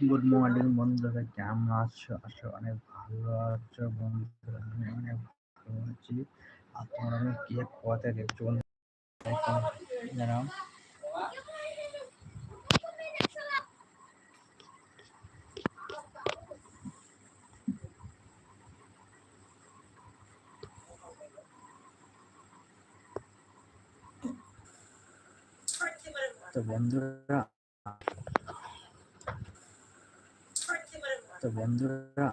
Good morning বন্ধুরা কেমন আছো? আছো অনেক ভালো আছো বন্ধুরা, আমি অনেক ভালো আছি। আর আমি কে কোয়াতে দেখছ তো বন্ধুরা তো বন্ধুরা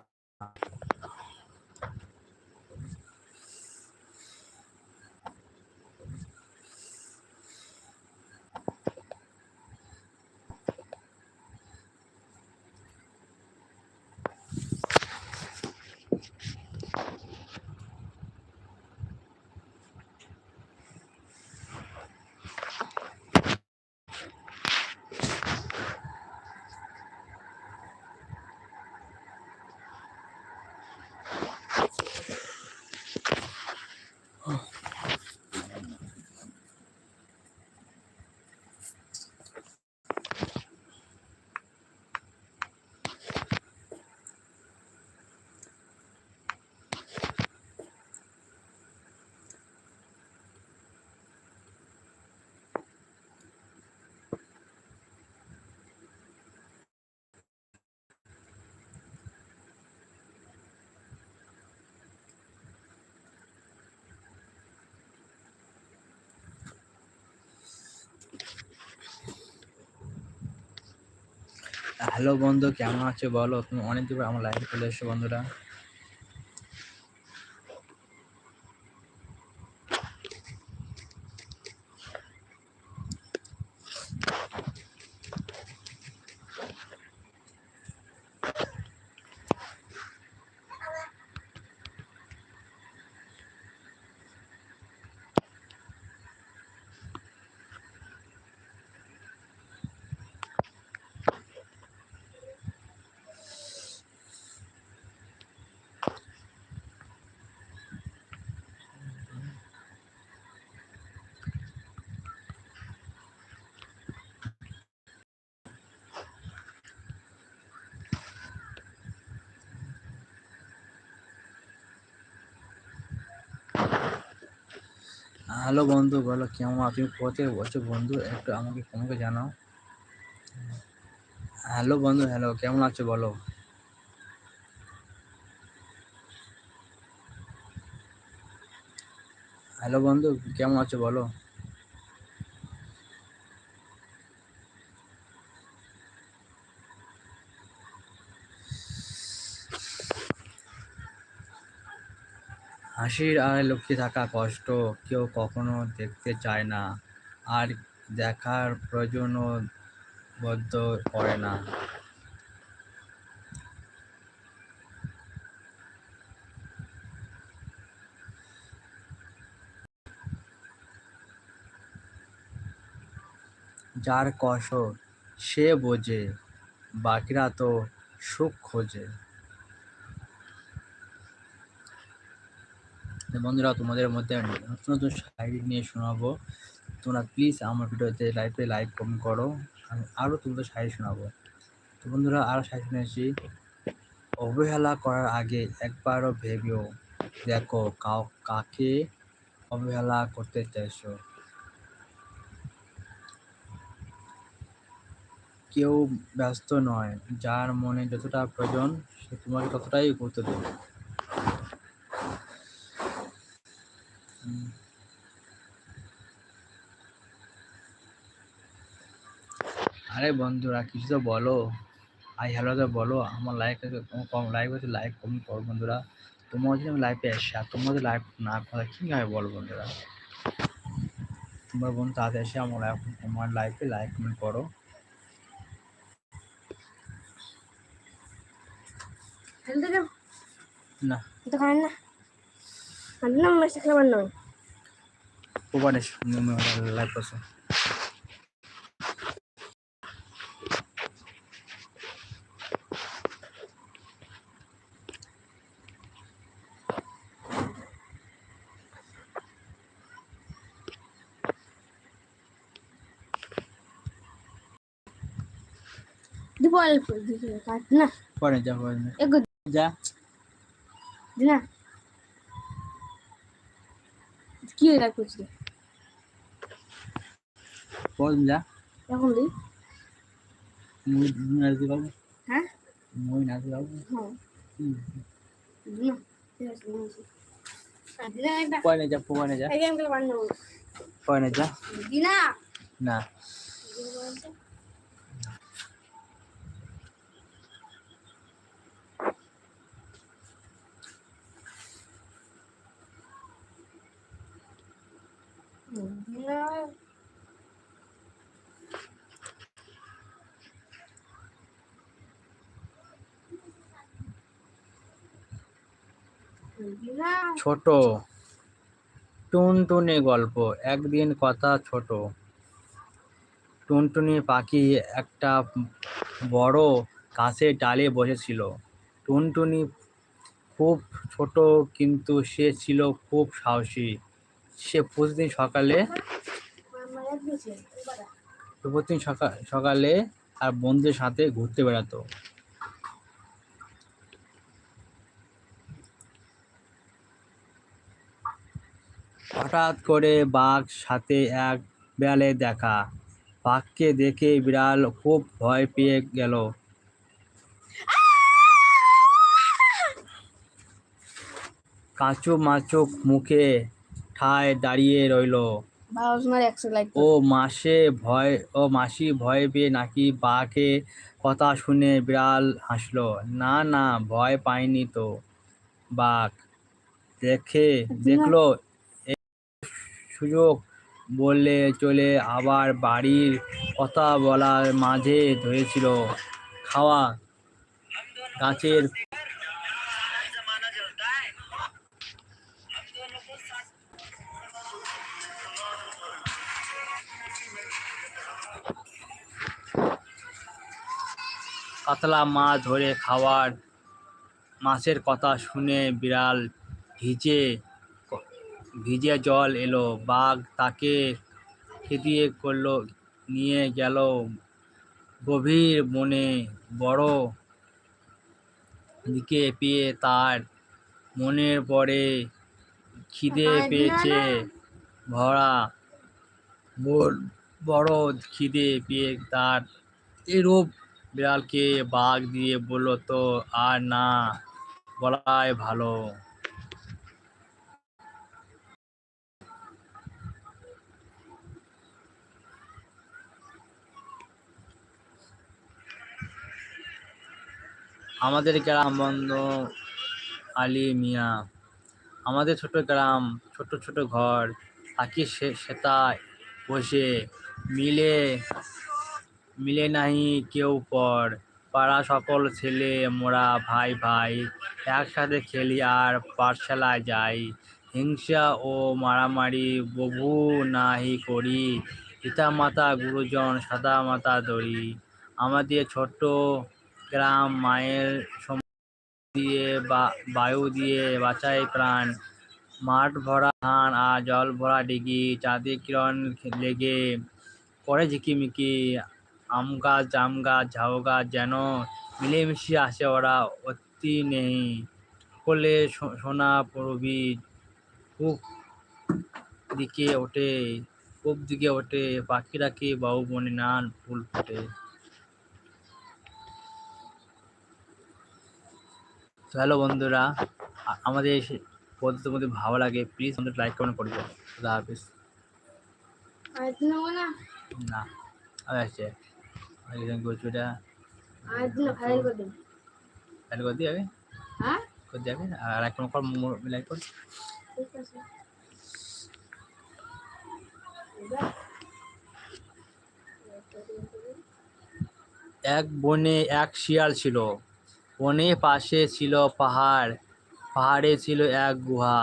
হ্যালো বন্ধু কেমন আছো বলো? তুমি অনেক দূর আমার লাইভে চলে এসো বন্ধুরা। হ্যালো বন্ধু, বলো কেমন? আপনি কোথায় বলছো বন্ধু? একটু আমাকে ফোনকে জানাও। হ্যালো বন্ধু, হ্যালো, কেমন আছো বলো? হ্যালো বন্ধু, কেমন আছো বলো? হাসির আর লক্ষ্মী থাকা কষ্ট কেউ কখনো দেখতে চায় না আর দেখার প্রয়োজনও বদ্ধ করে না। যার কষ্ট সে বোঝে, বাকিরা তো সুখ খোঁজে। বন্ধুরা, তোমাদের মধ্যে নতুন নতুন শায়রি নিয়ে শোনাবো। তোমরা প্লিজ আমার ভিডিওতে লাইভে লাইক কমেন্ট করো। আমি আরও তোমাদের শায়রি শোনাবো। তো বন্ধুরা আরও শায়রি শুনেছি অবহেলা করার আগে একবারও ভেবেও দেখো কাউ কাকে অবহেলা করতে চাইছো। কেউ ব্যস্ত নয়, যার মনে যতটা প্রয়োজন সে তোমাকে ততটাই গুরুত্ব দেবে। আরে বন্ধুরা কিছু তো বলো। আই হ্যালো তো বলো। আমার লাইক কম লাইক আছে লাইক কম করো বন্ধুরা। তোমার যদি আমি লাইভে এসে আর তোমাদের লাইভ না করে কীভাবে বলো বন্ধুরা? তোমার বন্ধু তাদের এসে আমার লাইভ তোমার লাইভে লাইক কমেন্ট করো। না। তো খান না। না আমার সাথে খাবার নয় Kubanes, লাইভ করছে। দিকে কাট না। পরে যা পরে। এগো। যা। না। কি এটা করছি পরে যা। এখন দি মুই নাচতে পাবো হ্যাঁ? মুই হ্যাঁ। যা যা। যা না দি না দি না ছোট। টুনটুনি গল্প, একদিন কথা ছোট। টুনটুনি পাখি একটা বড় গাছের ডালে বসেছিল। টুনটুনি খুব ছোট, কিন্তু সে ছিল খুব সাহসী। সে প্রতিদিন সকালে প্রতিদিন সকাল সকালে আর বন্ধুদের সাথে ঘুরতে বেড়াতো। হঠাৎ করে বাঘ সাথে এক বিড়ালে দেখা। বাঘকে দেখে বিড়াল খুব ভয় পেয়ে গেল। কাঁচু মাচুক মুখে ঠায় দাঁড়িয়ে রইল। ও মাসে ভয় ও মাসি ভয় পেয়ে নাকি বাঘে কথা শুনে বিড়াল হাসলো। না না ভয় পায়নি তো। বাঘ দেখে দেখল সুযোগ বললে চলে আবার বাড়ির কথা বলার মাঝে ধরেছিল খাওয়া গাছের কাতলা মাছ ধরে খাওয়ার মাছের কথা শুনে বিড়াল ভিজে ভিজে জল এলো বাঘ তাকে খেদিয়ে করল নিয়ে গেল গভীর বনে। বড় দিকে পেয়ে তার মনের পরে খিদে পেয়েছে ভরা বড় বড় খিদে পেয়ে তার এরূপ বিড়ালকে বাঘ দিয়ে বলল তো আর না বলাই ভালো। আমাদের গ্রাম বন্ধ। আলী মিয়া, আমাদের ছোট গ্রাম, ছোট ছোট ঘর, থাকি সেতায় বসে, মিলে মিলে নাহি কেউ পর। পাড়া সকল ছেলে মোরা ভাই ভাই, একসাথে খেলি আর পাঠশালায় যাই। হিংসা ও মারামারি বহু নাহি করি। পিতা মাতা গুরুজন সাদা মাতা দড়ি আমাদের ছোট্ট গ্রাম মায়ের দিয়ে বা, বায়ু দিয়ে বাঁচায় প্রাণ। মাঠ ভরা ধান আর জল ভরা ডিগি, চাঁদে কিরণ লেগে পরে ঝিকিমিকি। আম গাছ, জাম গাছ, ঝাউ গাছ যেন মিলেমিশে আসে ওরা, অতি নেই। সকলে সোনা পরবি খুব দিকে ওঠে খুব দিকে ওঠে পাখিরাকে বাবু বনে নান ফুল ফোটে। তো হ্যালো বন্ধুরা আমাদের পদ্ধতি মধ্যে ভালো লাগে প্লিজ আমাদের লাইক কমেন্ট করবে খুদা হাফিজ। না। না আর গোচুটা করে করে দিয়ে হ্যাঁ? করে দিয়ে আর নম্বর লাইক কর। ঠিক আছে। এক বনে এক শিয়াল ছিল। বনে পাশে ছিল পাহাড়, পাহাড়ে ছিল এক গুহা।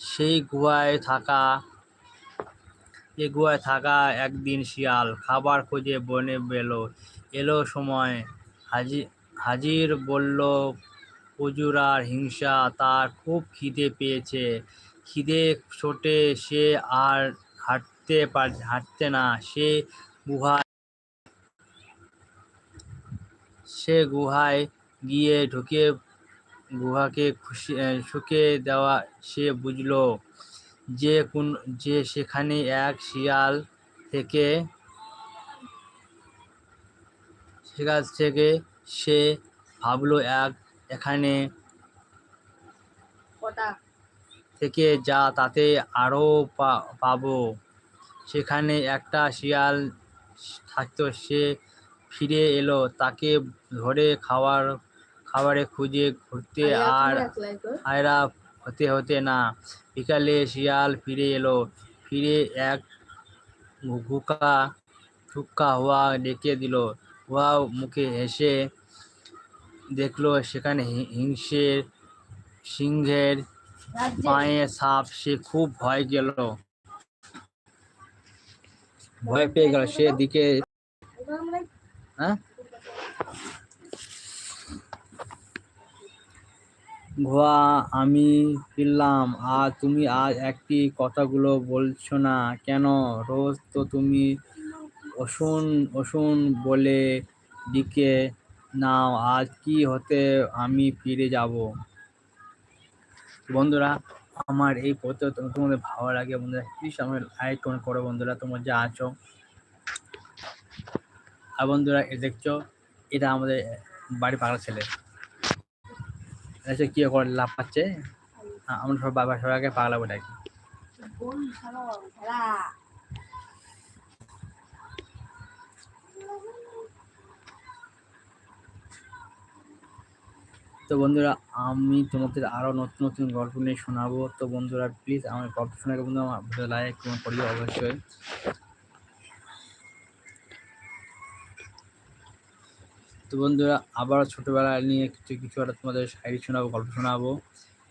সেই গুহায় থাকা এই গুহায় থাকা একদিন শিয়াল খাবার খুঁজে বনে বেলো। এলো সময়, হাজি, হাজির বলল প্রচুর আর হিংসা, তার খুব খিদে পেয়েছে। খিদে ছোটে, সে আর হাঁটতে পার, হাঁটতে না, সে গুহা সে গুহায় গিয়ে ঢুকে গুহাকে খুশি শুকে দেওয়া সে বুঝলো যে কোন যে সেখানে এক শিয়াল থেকে সেখান থেকে সে ভাবলো এক এখানে থেকে যা তাতে আরও পাবো। সেখানে একটা শিয়াল থাকতো সে ফিরে এলো তাকে ধরে খাওয়ার খাবারে খুঁজে ঘুরতে আর আয়রা হতে হতে না। বিকালে শিয়াল ফিরে এলো। ফিরে এক ঘুকা ঠুক্কা হওয়া ডেকে দিল। হুয়া মুখে হেসে দেখল সেখানে হিংসের সিংহের পায়ে সাপ। সে খুব ভয় গেল। ভয় পেয়ে গেল। সে দিকে হ্যাঁ ঘোয়া আমি ফিরলাম। আর তুমি আজ একটি কথাগুলো বলছো না কেন? রোজ তো তুমি অসুন অসুন বলে দিকে নাও। আজ কি হতে আমি ফিরে যাব? বন্ধুরা, আমার এই পথে তোমাদের ভালো লাগে। বন্ধুরা প্লিজ আমার লাইক কমেন্ট করো বন্ধুরা, তোমার যা আছো। আর বন্ধুরা, এ দেখছ, এটা আমাদের বাড়ি পাগলা ছেলে। এসে কি করে লাভ পাচ্ছে? আমরা সব বাবা সবাইকে পাগলা বলে ডাকি তো বন্ধুরা, আমি তোমাদের আরও নতুন নতুন গল্প নিয়ে শোনাবো। তো বন্ধুরা প্লিজ আমার গল্প শোনাকে বন্ধু আমার লাইক করিও অবশ্যই। তো বন্ধুরা আবার ছোটবেলা নিয়ে কিছু কিছু একটা তোমাদের শায়রি শোনাবো, গল্প শোনাবো।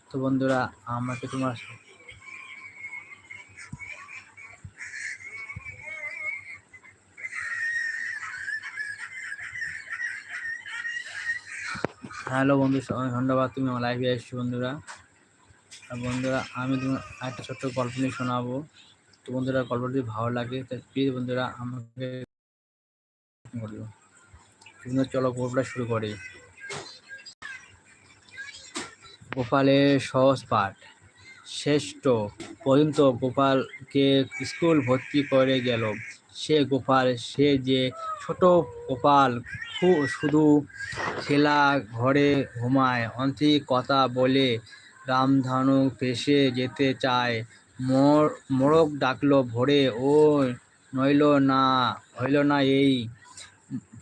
তো বন্ধুরা আমাকে তোমার হ্যালো বন্ধু ধন্যবাদ, তুমি আমার লাইভে এসছো বন্ধুরা। আর বন্ধুরা, আমি তোমার একটা ছোট্ট গল্প নিয়ে শোনাবো। তো বন্ধুরা, গল্পটি ভালো লাগে তাহলে প্লিজ বন্ধুরা, আমাকে বন্ধুরা চলো শুরু করি। গোপালের সহজ পাঠ। শ্রেষ্ঠ পর্যন্ত গোপালকে স্কুল ভর্তি করে গেল। সে গোপাল, সে যে ছোট গোপাল শুধু খেলা ঘরে ঘুমায় অন্তি কথা বলে রামধানু পেশে যেতে চায়। মোর, মোরগ ডাকলো ভোরে, ও নইল না, হইল না এই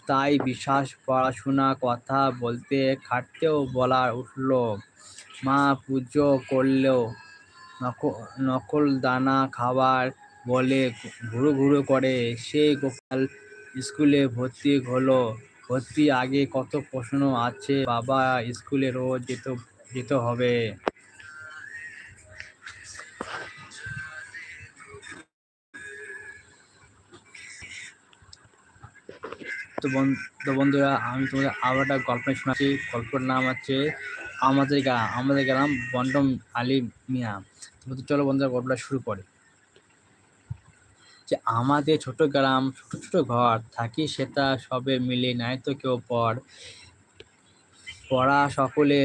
তাই বিশ্বাস, পড়াশোনা, কথা বলতে খাটতেও বলা উঠল, মা, পুজো করলেও নক- নকল দানা খাবার বলে ঘুরু ঘুরু করে। সেই গোপাল স্কুলে ভর্তি হলো। ভর্তি আগে কত প্রশ্ন আছে, বাবা স্কুলে রোজ যেত, যেতে হবে। তো তো বন্ধুরা, আমি তোমাদের আবার একটা গল্প শোনাচ্ছি। গল্পের নাম হচ্ছে আমাদের গ্রাম আমাদের গ্রাম বন্ডম আলী মিয়া। তো চলো বন্ধুরা, গল্পটা শুরু করে। যে আমাদের ছোট গ্রাম, ছোট ছোট ঘর, থাকি সেটা সবে মিলে নাই তো কেউ পর। পড়া সকলে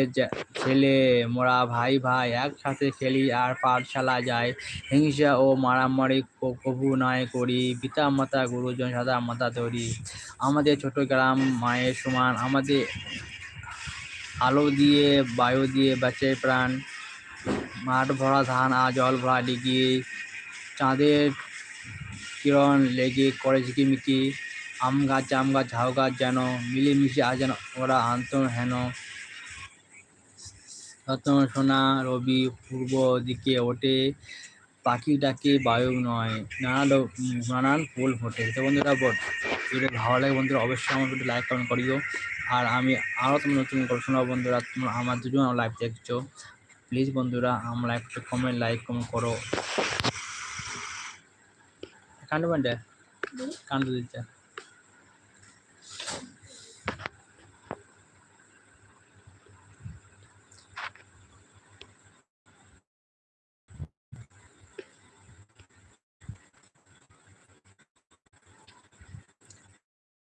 ছেলে, মোরা ভাই ভাই, একসাথে খেলি আর পাঠশালা যাই। হিংসা ও মারামারি কভু নয় করি। পিতা, মাতা, গুরুজন, সাদা মাতা ধরি আমাদের ছোট গ্রাম মায়ের সমান, আমাদের আলো দিয়ে, বায়ু দিয়ে বাঁচে প্রাণ। মাঠ ভরা ধান আর জল ভরা ডিগি। চাঁদের কিরণ লেগে করে ঝিকিমিকি। আম গাছ জাম গাছ ঝাউ গাছ যেন মিলেমিশে আজ যেন ওরা আন্ত হেন। রতন সোনা রবি পূর্ব দিকে ওঠে পাখি ডাকে বায়ু নয় নানা নানান ফুল ফোটে। তো বন্ধুরা বল যদি ভালো লাগে বন্ধুরা অবশ্যই আমার একটু লাইক কমেন্ট করিও। আর আমি আরও তোমার নতুন শোনাবো বন্ধুরা তোমরা আমার দুজন আমার লাইভ দেখছ। প্লিজ বন্ধুরা আমার লাইভটা কমেন্ট লাইক কমেন্ট করো। কান্ড কান্ড দিচ্ছে।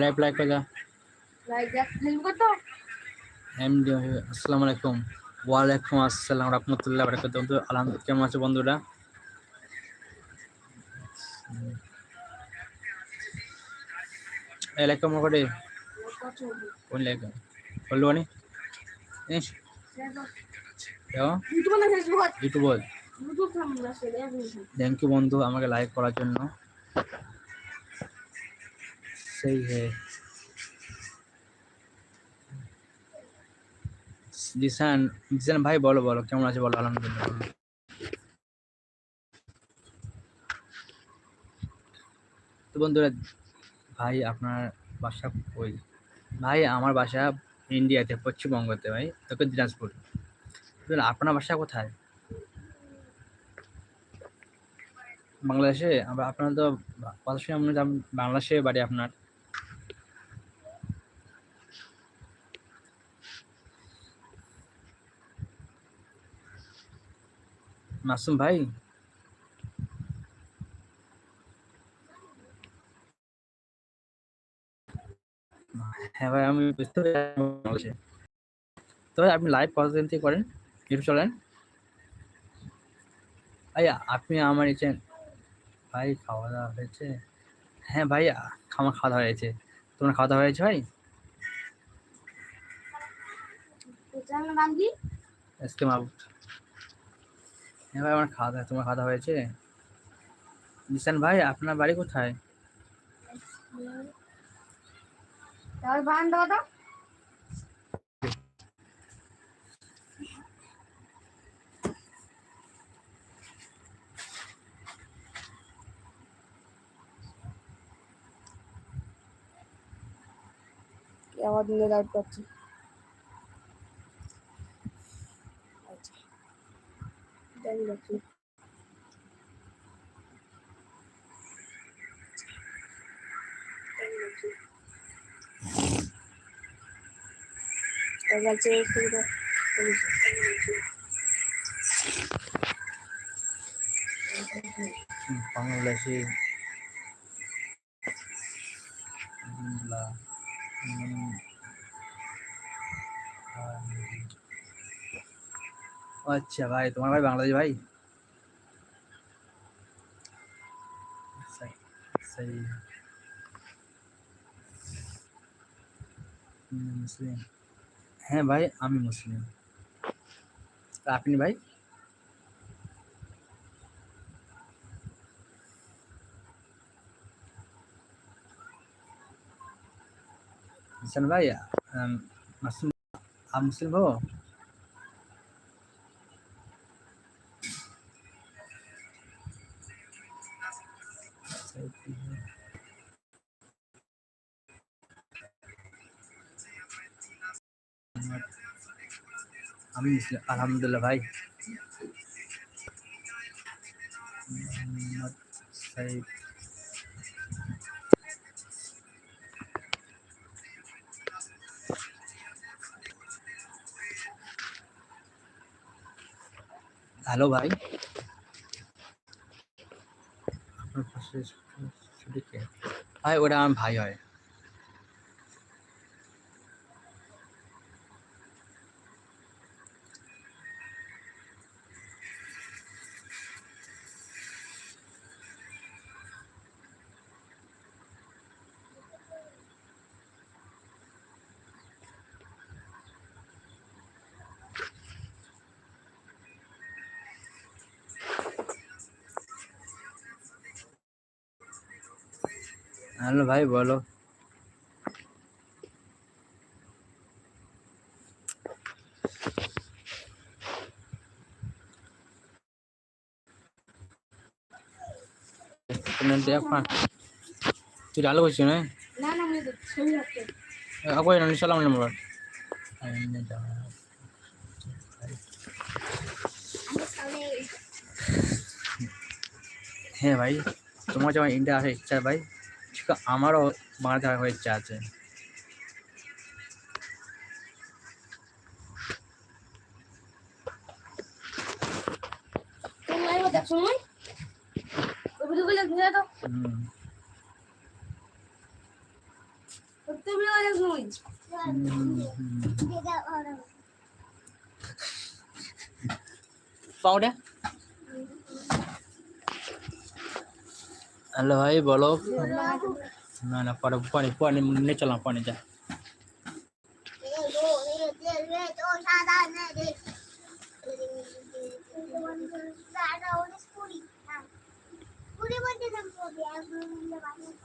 লাইভ লাইক করে দাও এমডি আসসালামু আলাইকুম ওয়ালাইকুম আসসালাম রহমতুল্লাহ বারাকাত কেমন আছো বন্ধুরা? কোন ইউটিউব থ্যাংক ইউ বন্ধু আমাকে লাইক করার জন্য। সেই হে জিসান জিসান ভাই বলো বলো কেমন আছে বলো আলহামদুলিল্লাহ। তো বন্ধুরা ভাই আপনার বাসা কই ভাই আমার বাসা ইন্ডিয়াতে পশ্চিমবঙ্গতে ভাই তোকে দিনাজপুর আপনার বাসা কোথায় বাংলাদেশে আপনার তো কথা শুনে বাংলাদেশে বাড়ি আপনার মাসুম ভাই? হ্যাঁ ভাই আমি বুঝতে পারি বাংলাদেশে। তবে আপনি লাইভ কতদিন থেকে করেন ইউটিউব চলেন। ভাই আপনি আমার ইচ্ছে ভাই খাওয়া দাওয়া হয়েছে? হ্যাঁ ভাই আমার খাওয়া দাওয়া হয়েছে। তোমার খাওয়া দাওয়া হয়েছে ভাই? আজকে মাহবুব হ্যাঁ ভাই আমার খাওয়া দাওয়া, তোমার খাওয়া দাওয়া হয়েছে? নিশান ভাই, আপনার বাড়ি কোথায়? আবার দিনে লাইট করছি জানি না কি গেছে হুম, বাংলাদেশি বাংলা, হুম, আর, ও আচ্ছা ভাই তোমার ভাই বাংলাদেশি ভাই সহি- সহি হুম, মুসলিম হ্যাঁ ভাই আমি মুসলিম তা আপনি ভাই হাসান ভাই আম, মাসুম आप मुस्लिम हो আমি মুসলিম আলহামদুলিল্লাহ ভাই। মোহাম্মদ হ্যালো ভাই আপনার পাশে ছুটি কে ভাই ওটা আমার ভাই হয় হ্যালো ভাই বলো তুই ডালো করছিস না আগোয় না সালাম নাম্বার হ্যাঁ ভাই তোমার যেমন ইন্ডিয়া আসার ইচ্ছা ভাই ঠিক আমারও বাংলাদেশ আসার ইচ্ছা আছে তুমি লাইভ দেখছ মই ওই ভিডিও গুলো ঘুরে দাও হুম তুমি লাইভ দেখছ মই হুম, হুম। পাউডা হ্যালো ভাই বলো। না না, পরে পানি পানি নিয়ে চলাম পানি যা।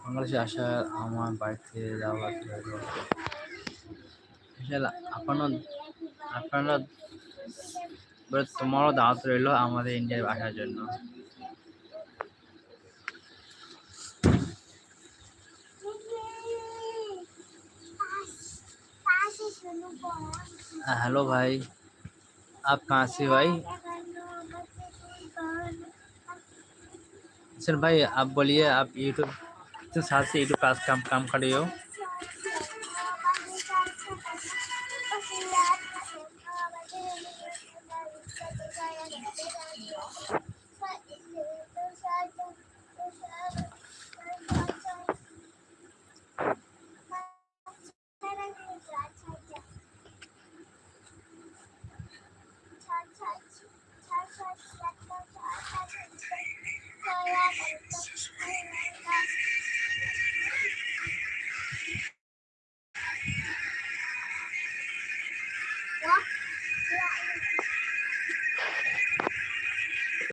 বাংলাদেশে আসার আমার বাড়িতে যাওয়া বিশাল আপনার, আপনারা তোমারও দাওয়াত রইল আমাদের ইন্ডিয়ায় আসার জন্য। हेलो भाई। आप कहाँ से भाई? सर भाई, आप बोलिए, आप यूट्यूब कितने साल से यूट्यूब क्लास काम काम कर रहे हो?